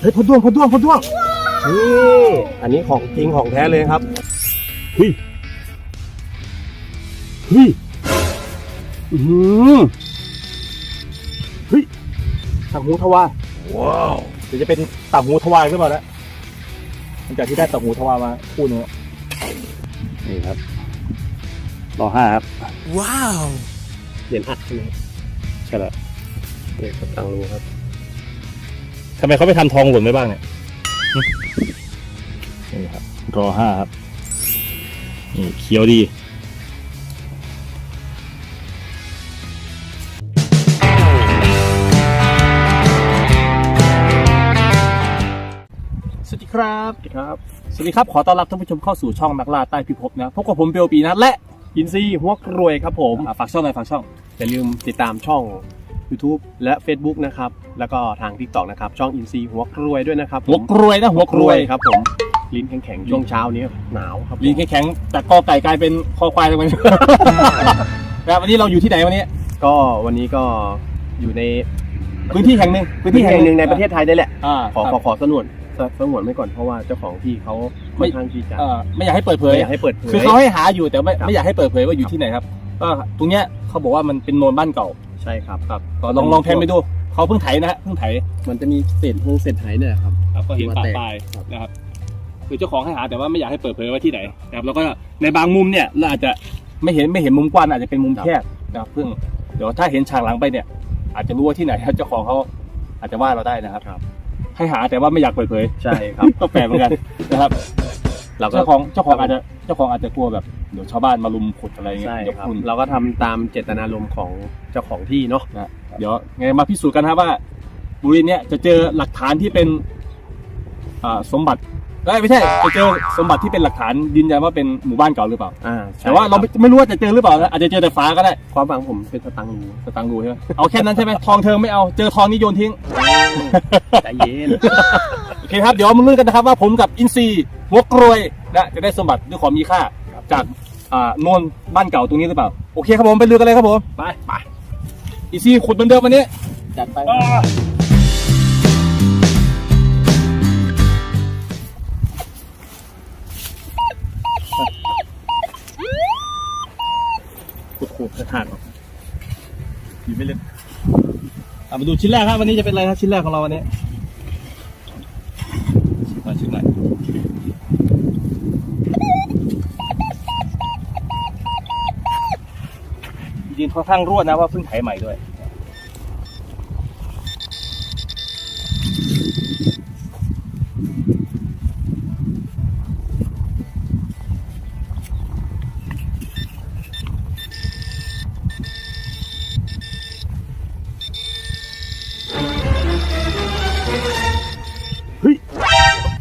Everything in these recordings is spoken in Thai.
เฮ้ยพอด้วงพอด้วงพอด้วงนี่อันนี้ของจริงของแท้เลยครับเฮ้ยเฮ้ยอืมเฮ้ยต่างหูทวารว้าวเดี๋ยวจะเป็นต่างหูทวารขึ้นมาแล้วหลังจากที่ได้ต่างหูทวารมาคู่นึงแล้วนี่ครับรอห้าครับ Wow. เหรียญอัดใช่ไหมใช่แล้วเด็กตังรูครับ ทำไมเขาไปทำทองหล่นไว้บ้างเนี่ยนี่ครับรอห้าครับนี่เขียวดีสวัสดีครับครับ สวัสดีครับ ขอต้อนรับท่านผู้ชมเข้าสู่ช่องนักล่าใต้พิภพนะพบกับผมเบลปีนัทและอินซีหัวกรวยครับผมอ่าฝากช่องหน่อยฝากช่อง อย่าลืมติดตามช่อง YouTube และ Facebook นะครับ แล้วก็ทาง TikTok นะครับ ช่องอินซีหัวกรวยด้วยนะครับหัวกรวยนะหัวกรวย ครับผมลิ้นแข็งๆช่วงเช้านี้หนาวครับผมลิ้นแข็งๆจากกอไก่กลายเป็นคอควายเลยวันนี้นะครับวันนี้เราอยู่ที่ไหนวันนี้ ก็วันนี้ก็อยู่ในพื้นที่แห่งหนึ่งพื้นที่แห่งหนึ่งในประเทศไทยได้แหละ อ่าขอคขรัอบขอสนวนสนวนไว้ก่อนเพราะว่าเจ้าของที่เขาไม่ค่อนข้างที่จะเอ่อไม่อยากให้เปิดเผย ไม่อยากให้เปิดเผย คือเขาให้หาอยู่แต่ไม่ครับ ไม่อยากให้เปิดเผยว่าอยู่ที่ไหนครับ ก็ตรงเนี้ยเขาบอกว่ามันเป็นโนนบ้านเก่า ใช่ครับครับก็ลองลองแพนไปดูเขาเพิ่งไถนะฮะเพิ่งไถมันจะมีเศษพงเศษไหเนี่ยครับ ครับก็เห็นมาป่าแตกปลายครับ นะครับคือเจ้าของให้หาแต่ว่าไม่อยากให้เปิดเผยว่าที่ไหนนะครับแล้วก็ในบางมุมเนี่ยเราอาจจะไม่เห็นไม่เห็นมุมกว้างอาจจะเป็นมุมแคบนะครับซึ่งเดี๋ยวถ้าเห็นฉากหลังไปเนี่ย อาจจะรู้ว่าที่ไหนครับเจ้าของเขาอาจจะว่าเราได้นะครับ ครับ ให้หาแต่ว่าไม่อยากเปิดเผยใช่ครับ ก็แปลกเหมือนกันนะครับ เราก็เจ้าของเจ้าของอาจจะเจ้าของอาจจะกลัวแบบ เดี๋ยวชาวบ้านมาลุมขุดอะไรเงี้ยใช่เดี๋ยวครับ คุณเราก็ทำตามเจตนารมณ์ของเจ้าของที่เนาะ นะเดี๋ยวไงมาพิสูจน์กันนะครับว่า บุรีเนี่ยจะเจอหลักฐานที่เป็นอ่าสมบัติเอ้ยไม่ใช่จะเจอสมบัติที่เป็นหลักฐานยืนยันว่าเป็นหมู่บ้านเก่าหรือเปล่า อ่าใช่แต่ว่าเราไม่ไม่รู้ว่าจะเจอหรือเปล่านะอาจจะเจอแต่ฟ้าก็ได้ความหวังผมเป็นสตังค์รูสตังค์ดูใช่ไหมเอาแค่นั้นใช่ไหมทองเธอไม่เอาเจอทองนี่โยนทิ้ง ใจเย็น โอเคครับ เดี๋ยวมาลุ้นกันนะครับว่าผมกับอินซีหัวกรวยนะจะได้สมบัติด้วยของมีค่า จากอ่าโนนบ้านเก่าตรงนี้หรือเปล่า โอเคครับผมไปลือกันเลยครับผม ไปไปอินซีขุดเหมือนเดิมวันนี้ จัดไป ขุดขุดกระถางออกอยู่ไม่เล็กอะมาดูชิ้นแรกครับวันนี้จะเป็นอะไรครับชิ้นแรกของเราวันนี้ชิ้นไหนชิ้นไหนดิน ค่อนข้างรั่วนะว่าเพิ่งไถใหม่ด้วยเฮ้ย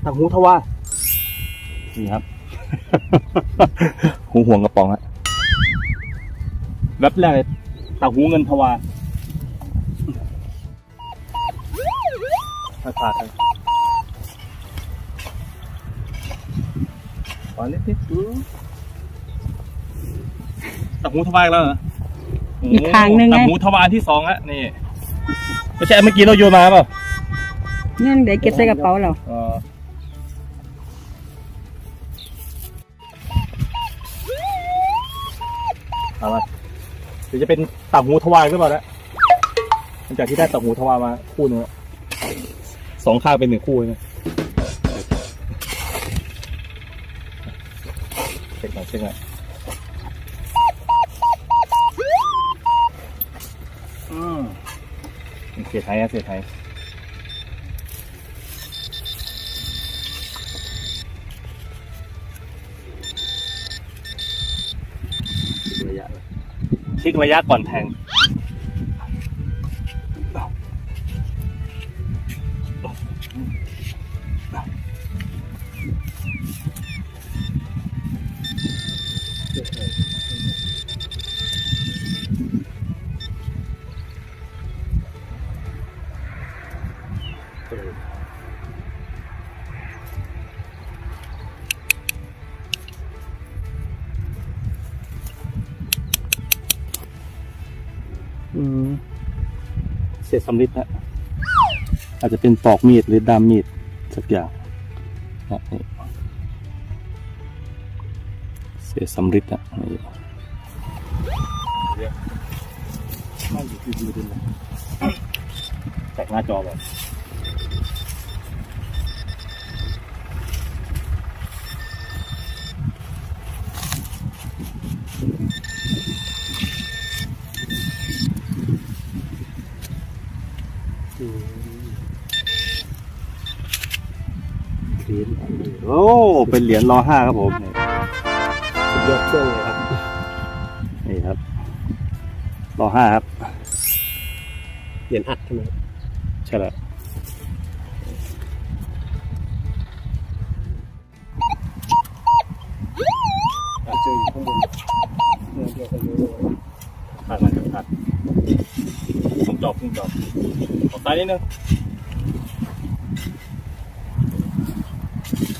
ต่างหูทวารนี่ครับ หูห่วงกระป๋องฮะ แวบแรกเลยตาหูเงินทวารขาดขาดเลยขอเล็กนิดตาหูทวารอีกแล้วเหรออีกทางหนึ่งไง ตาหูทวารที่สองฮะนี่ ไม่ใช่เมื่อกี้เราโยนมาเปล่านั่นเดี๋ยวเก็บใส่กระเป๋าเราเออ ดี๋ยวจะเป็นต่างหูทวารขึ้นมาแล้วหลังจากที่ได้ต่างหูทวารมาคู่หนึงแล้วสองข้างเป็นหนึ่งคู่เลยเช็คหน่อยเช็คหน่อยอืมเสียไทยนะเสียไทย เช็คระยะก่อนแทงอื เสร็จสำลิดฮะอาจจะเป็นปอกมีดหรือดามมีดสักอย่างนะนี่เศษสำริดอะนี่แตกหน้าจอแบบ โอ้เป็นเหรียญรอห้าครับผมสุดยอดเครื่องเลยครับ นี่ครับรอห้าครับ เหรียญอัดใช่ไหมใช่แล้วเจออยู่ข้างบนเนื้อเดียวกันเลยผ่านมาผ่านพุ่งจอบพุ่งจอบขอซ้ายนิดนึง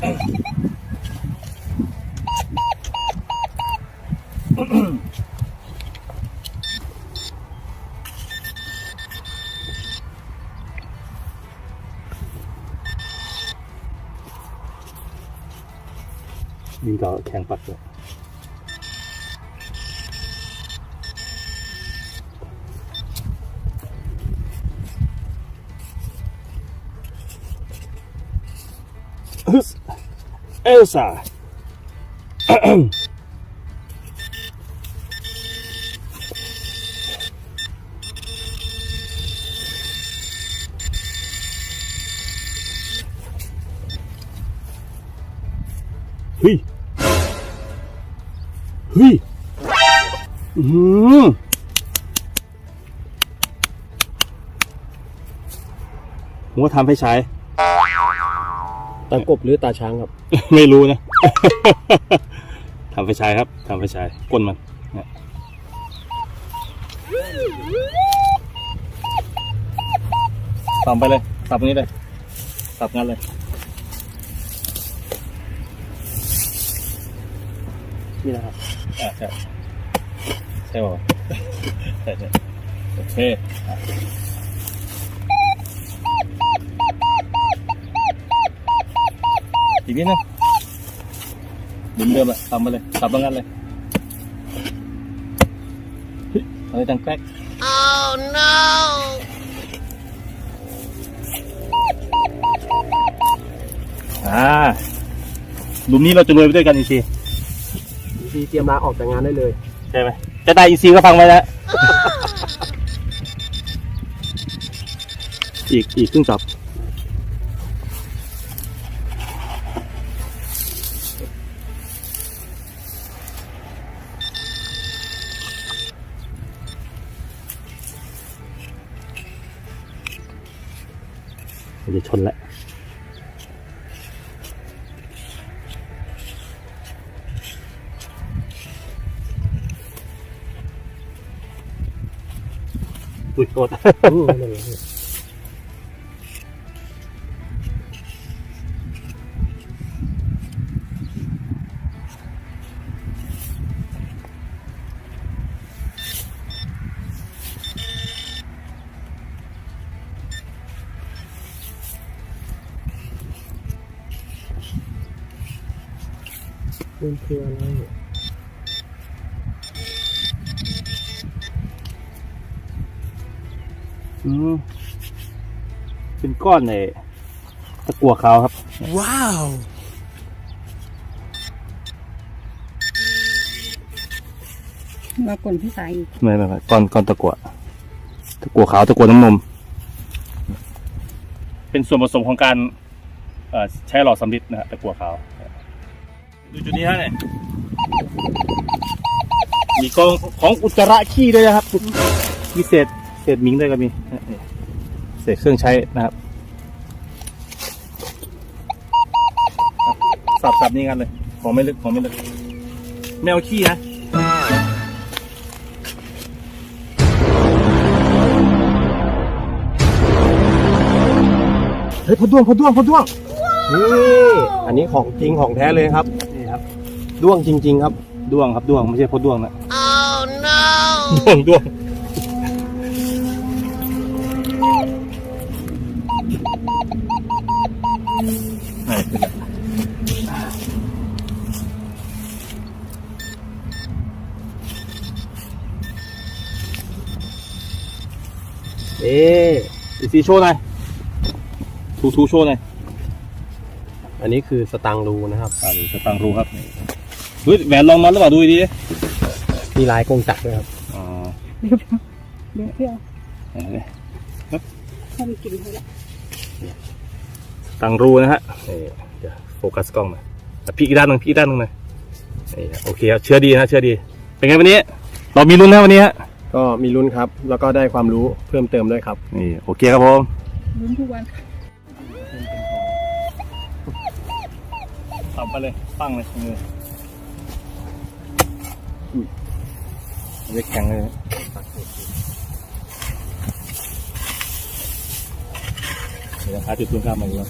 ยิงก็แข่งปัดเลย เอลซ่าเฮ้ยเฮ้ยอือหือผมว่าทำให้ใช้ ตากบหรือตาช้างครับ ไม่รู้นะ ทำไฟฉายครับทำไฟฉายก้นมันเนี่ยสับไปเลยสับตรงนี้เลยสับงั้นเลยนี่นะครับอ่าใช่ใช่ป่าวะ ใช่ใช่โอเค อะอีกนิดนึงเหมือนเดิมอะทำมาเลยสับตรงนั้นเลยเฮ้ยอะไรดังแกรก oh no อ่าหลุมนี้เราจะรวยไปด้วยกันจริงๆทีเตรียมลาออกจากงานได้เลย ใช่ไหมจะได้อีซีก็ฟังไว้แล้วอีกอีกครึ่งจับ ชนแล้วอุ้ยโทษ อืมเป็นก้อนในตะกั่วขาวครับมากลนพี่สายอีกไม่ไม่ไม่ก้อนก้อนตะกั่วตะกั่วขาวตะกั่วน้ำนม เป็นส่วนผสมของการเอ่อใช้หล่อสำริดนะฮะตะกั่วขาว ดูจุดนี้ฮะเนี่ยมีกองของอุจจาระขี้ด้วยนะครับ มีเศษ เศษมิงด้วยก็มีนี่เศษเครื่องใช้นะครับสับสับนี่กันเลย ของไม่ลึกของไม่ลึกแมวขี้นะเฮ้ยพอด้วงพอด้วงพอด้วงนี่อันนี้ของจริงของแท้เลยครับนี่ครับด้วงจริง ๆ ครับด้วงครับด้วงไม่ใช่พดด้วงนะ oh no ด้วงด้วง เอ๊ะอีกทีโชว์หน่อยทูทูโชว์หน่อยอันนี้คือสตังรูนะครับอ่าสตังรูครับนี่เฮ้ยแหวนลองมันหรือเปล่าดูดีดิมีลายกงจักรด้ยครับอ๋อเดี๋ยวเดี๋ยว ไหนดิ ทำกินเขาละ สตังค์รูนะฮะนี่เดี๋ยวโฟกัสกล้องหน่อยอะพี่อีกด้านหนึ่งพี่อีกด้านหนึ่งหน่อยนี่โอเคครับเชื่อดีนะเชื่อดี เป็นไงวันนี้ เรามีลุ้นนะวันนี้ฮะก็มีรุ่นครับ แล้วก็ได้ความรู้เพิ่มเติมด้วยครับนี่โอเคครับผมลุ้นทุกวันทำไปเลยปั้งเลยมืออุ้ยเล็กแข็งเลยนะ เดี๋ยวหาจุดตรงกลางมาอีกแล้ว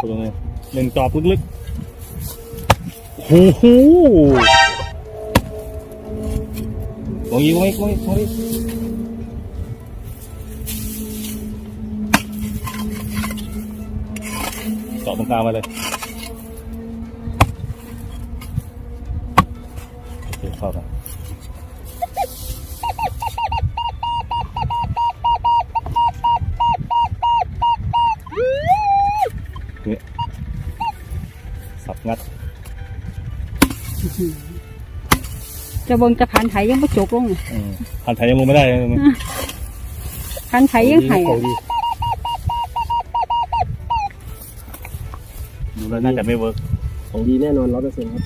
ตรงนี้หนึ่งจอบลึกๆโอ้โหตรงนี้ตรงนี้ตรงนี้ตรงนี้จาะตรงกลางมาเลยเข้าไปนี่ จะเบิ่งจะพันไถยังไม่จบลงเลยอืมผ่านไทยยังลงไม่ได้เลยตรงนี้พันไถยังไถของดีดูแล้วน่าจะไม่เวิร์กของดีแน่นอนร้อยเปอร์เซ็นต์ครับ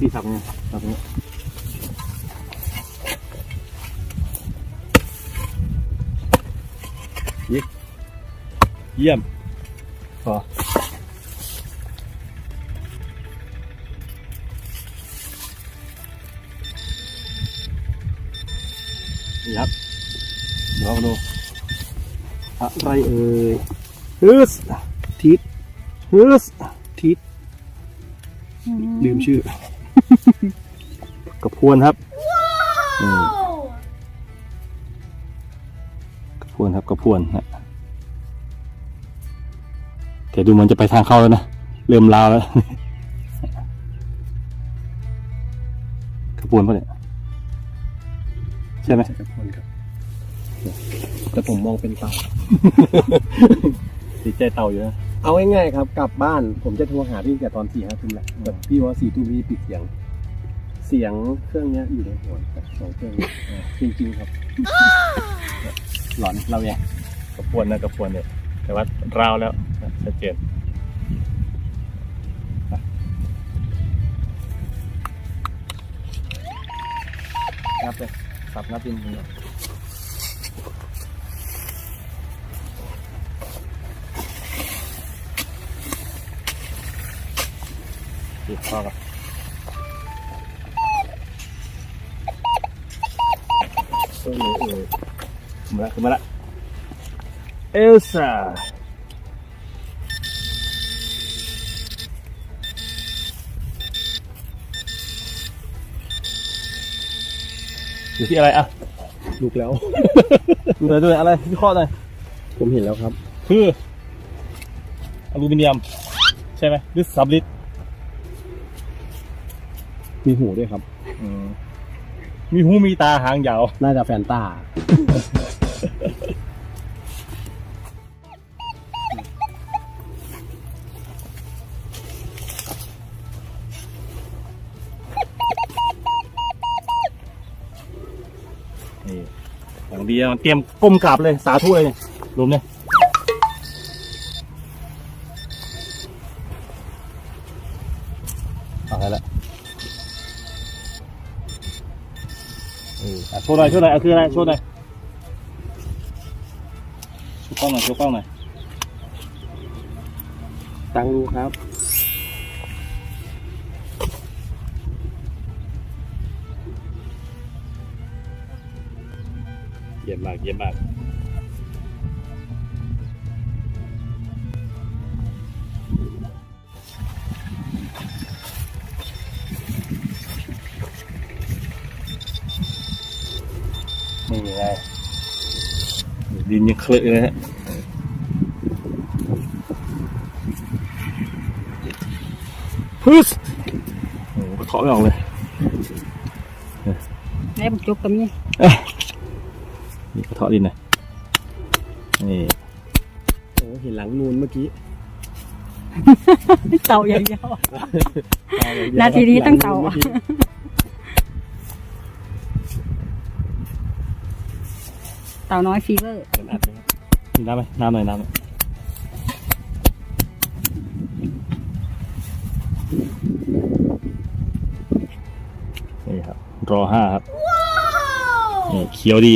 ที่สับไงสับนี้ยิ เยี่ยมพอนี่ครับเดี๋ยวเรามาดูอะไรเอ่ยฮึสทิศฮึสทิศลืมชื่อ กระพวนครับนี่กระพวนครับกระพวนฮะ แต่ดูมันจะไปทางเข้าแล้วนะ เริ่มลาวแล้วกระพวนปะเนี่ยใช่ไหมจักรพลครับ แต่ผมมองเป็นเต่าติดใจเต่าอยู่นะ เอาง่ายๆครับ กลับบ้าน ผมจะโทรหาพี่ตั้งแต่ตอนสี่ห้าทุ่มแหละแบบพี่ว่าสี่ทุ่มพี่ปิดเสียง เสียงเครื่องเนี้ยอยู่ในหัวกับสองเครื่องนี้เออจริงๆครับ หลอนเราไงกระพวนนะกระพวนเนี่ยแต่ว่าราวแล้วนะ ชัดเจนนับเลยสับนับดินเลยติดพอกับตัวนี้เออขึ้นมาละมาละเอลซ่า อยู่ที่อะไรอะลุกแล้ว ดูหน่อยดูหน่อยอะไรวิเคราะห์หน่อยผมเห็นแล้วครับ คืออลูมิเนียม ใช่ไหมหรือซับลิดมีหูด้วยครับ มีหูมีตาหางยาว น่าจะแฟนตา ดีเตรียมก้มกราบเลยสาธุเลยรวมเนี่ยเอาไปละเอออะโชว์หน่อยโชว์หน่อยเอาคืออะไรโชว์หน่อยโชว์กล้องหน่อยโชว์กล้องหน่อยตังรูครับ มมากเยี่ยมมากนี่ไงดินยังเคลือเลยฮะพุสโอ้โหถอไม่ออกเลย แล้วมจบกันนี่ นี่กระเทาะดินหน่อยนี่โอ้เห็นหลังนูนเมื่อกี้ เต่าอย่างเดียวนาทีนี้ตั้งเต่าอะเต่าน้อยฟีเวอร์มีน้ำไหมน้ำหน่อยน้ำหน่อยนี่ครับ รอห้าครับนี่เขียวดี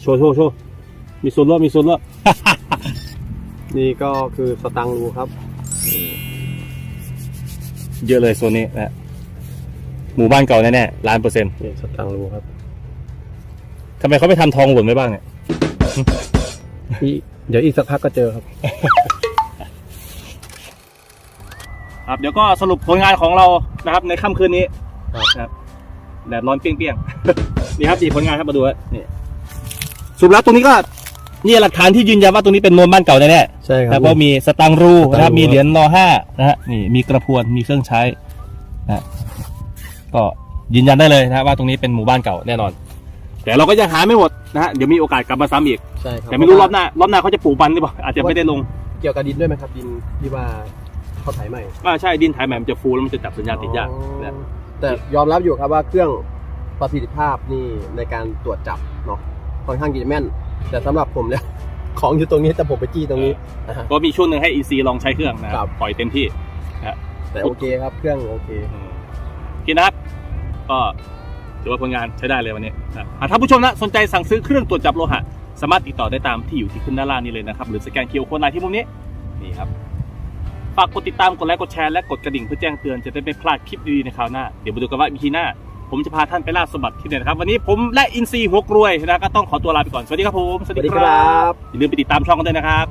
โชว์โชว์โชว์มีส่วนลดมีส่วนลด นี่ก็คือสตังค์รูครับ เยอะเลยโซนนี้นะฮะหมู่บ้านเก่าแน่ๆล้านเปอร์เซ็นต์นี่สตังค์รูครับทำไมเขาไม่ทำทองหล่นไว้บ้างเนี่ยอีเดี๋ยวอีกสักพักก็เจอครับ ครับ เดี๋ยวก็สรุปผลงานของเรานะครับ ในค่ำคืนนี้นะครับแดดร้อนเปรี้ยงๆ นี่ครับนี่ผลงานครับมาดูฮะนี่ สรุปแล้วตรงนี้ก็นี่หลักฐานที่ยืนยันว่าตรงนี้เป็นโนนบ้านเก่าแน่ๆใช่ครัแล้บวก็มีสตังค์รูนะครับสตังค์รูมีเหรียญรอห้านะฮะนี่มีกระพวนมีเครื่องใช้นะฮะก็ยืนยันได้เลยนะฮะว่าตรงนี้เป็นหมู่บ้านเก่าแน่นอน แต่เราก็ยังหาไม่หมดนะฮะเดี๋ยวมีโอกาสกลับมาซ้ำอีกใช่ครับแต่ไม่รู้รอบหน้ารอบหน้าเขาจะปลูกมันหรือเปล่าอาจจะไม่ได้ลงเกี่ยวกับดินด้วยไหมครับดินที่ว่าเขาไถใหม่ว่าใช่ดินถ่ายใหม่มันจะฟูแล้วมันจะจับสัญญาณติดยากนะแต่ยอมรับอยู่ครับว่าเครื่องประสิทธิภาพนี่ในการตรวจจับเนาะ ค่อนข้างจะแม่น แต่สำหรับผมเนี่ยของอยู่ตรงนี้แต่ผมไปจี้ตรงนี้นะฮะก็มีช่วงหนึ่งให้ EC ลองใช้เครื่องนะคครัรับบปล่อยเต็มที่แต่โอเคครับเครื่องโอเคอืมโอเคนะครับก็ถือว่าผลงานใช้ได้เลยวันนี้นะอะถ้าผู้ชมนะสนใจสั่งซื้อเครื่องตรวจจับโลหะ สามารถติดต่อได้ตามที่อยู่ที่ขึ้นด้านล่างนี้เลยนะครับ หรือสแกนคิวโค้ดไลน์ที่มุมนี้นี่ครับฝากกดติดตามกดไลค์กดแชร์และกดกระดิ่งเพื่อแจ้งเตือนจะได้ไม่พลาดคลิปดีๆในคราวหน้า เดี๋ยวมาดูกันว่าอีพีหน้า ผมจะพาท่านไปล่าสมบัติที่ไหนนะครับ วันนี้ผมและอินซีหัวกรวยนะก็ต้องขอตัวลาไปก่อน สวัสดีครับผม สวัสดีครับ อย่าลืมไปติดตามช่องกันด้วยนะครับ